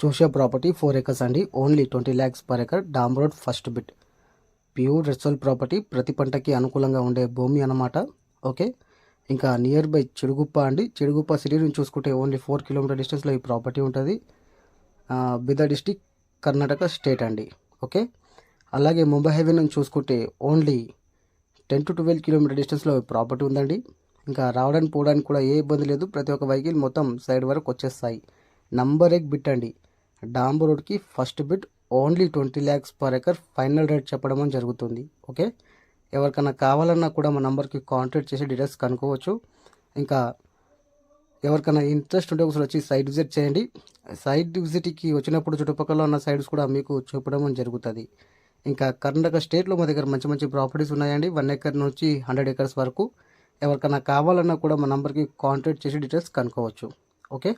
చూసే property four acres అండి. Only twenty lakhs per acre dam road first bit pure resale property ప్రతి పంటకి అనుకూలంగా ఉండే భూమి అన్నమాట. ఓకే ఇంకా నియర్ బై చిడుగుప్ప అండి. చిడుగుప్ప సిటీ నుంచి చూసుకుంటే ఓన్లీ ఫోర్ కిలోమీటర్ డిస్టెన్స్లో ఈ ప్రాపర్టీ ఉంటుంది. బిదా డిస్టిక్ కర్ణాటక స్టేట్ అండి. ఓకే అలాగే ముంబై హైవే నుంచి చూసుకుంటే only ten to twelve kilometer డిస్టెన్స్లో ప్రాపర్టీ ఉందండి. ఇంకా రావడానికి పోవడానికి కూడా ఏ ఇబ్బంది లేదు. ప్రతి ఒక్క వెహికల్ మొత్తం సైడ్ వరకు వచ్చేస్తాయి. నంబర్ ఎక్ బిట్ అండి. డాంబర్ రోడ్కి first bit only twenty lakhs per acre final rate చెప్పడం జరుగుతుంది ఓకే? ఎవరికైనా కావాలన్నా కూడా మా నెంబర్కి కాంటాక్ట్ చేసి డీటెయిల్స్ కనుక్కోవచ్చు. ఇంకా ఎవరికైనా ఇంట్రెస్ట్ ఉంటే ఒకసారి వచ్చి సైట్ విజిట్ చేయండి. సైట్ విజిట్కి వచ్చినప్పుడు చుట్టుపక్కల ఉన్న సైడ్స్ కూడా మీకు చూపడం జరుగుతుంది. ఇంకా కర్ణాటక స్టేట్లో మా దగ్గర మంచి మంచి ప్రాపర్టీస్ ఉన్నాయండి. వన్ ఎకర్ నుంచి హండ్రెడ్ ఎకర్స్ వరకు. ఎవరికైనా కావాలన్నా కూడా మా నెంబర్కి కాంటాక్ట్ చేసి డీటెయిల్స్ కనుక్కోవచ్చు ఓకే?